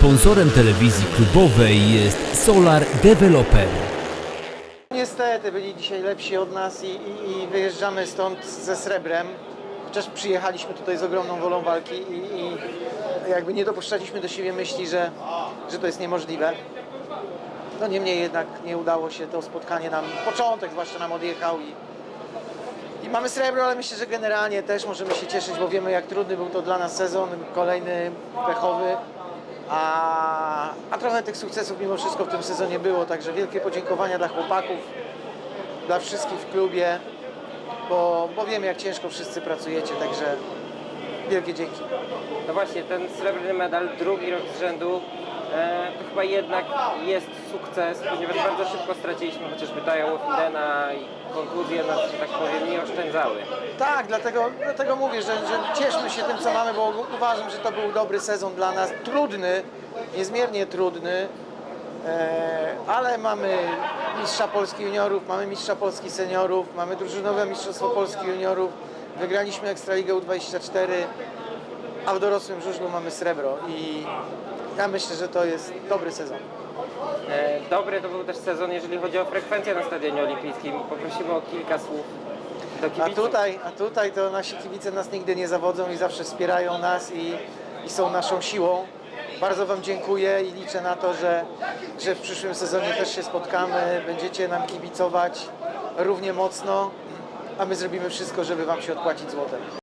Sponsorem telewizji klubowej jest Solar Developer. Niestety byli dzisiaj lepsi od nas i, i, i wyjeżdżamy stąd ze srebrem. Chociaż przyjechaliśmy tutaj z ogromną wolą walki i, i jakby nie dopuszczaliśmy do siebie myśli, że, że to jest niemożliwe. No niemniej jednak nie udało się to spotkanie nam, początek zwłaszcza nam odjechał i, i mamy srebro, ale myślę, że generalnie też możemy się cieszyć, bo wiemy jak trudny był to dla nas sezon, kolejny pechowy. A, a trochę tych sukcesów mimo wszystko w tym sezonie było, także wielkie podziękowania dla chłopaków, dla wszystkich w klubie, bo, bo wiemy jak ciężko wszyscy pracujecie, także wielkie dzięki. No właśnie, ten srebrny medal, drugi rok z rzędu, e, to chyba jednak jest sukces, ponieważ bardzo szybko straciliśmy chociażby Taja Wolfidena i kontuzje nas, że tak powiem, nie oszczędzały. Tak, dlatego, dlatego mówię, że, że cieszmy się tym, co mamy, bo uważam, że to był dobry sezon dla nas. Trudny, niezmiernie trudny, ale mamy mistrza Polski juniorów, mamy mistrza Polski seniorów, mamy drużynowe mistrzostwo Polski juniorów, wygraliśmy Ekstraligę U24, a w dorosłym żużlu mamy srebro i ja myślę, że to jest dobry sezon. E, dobry to był też sezon, jeżeli chodzi o frekwencję na Stadionie Olimpijskim. Poprosimy o kilka słów do A tutaj, a tutaj to nasi kibice nas nigdy nie zawodzą i zawsze wspierają nas i, i są naszą siłą. Bardzo Wam dziękuję i liczę na to, że, że w przyszłym sezonie też się spotkamy, będziecie nam kibicować równie mocno, a my zrobimy wszystko, żeby Wam się odpłacić złotem.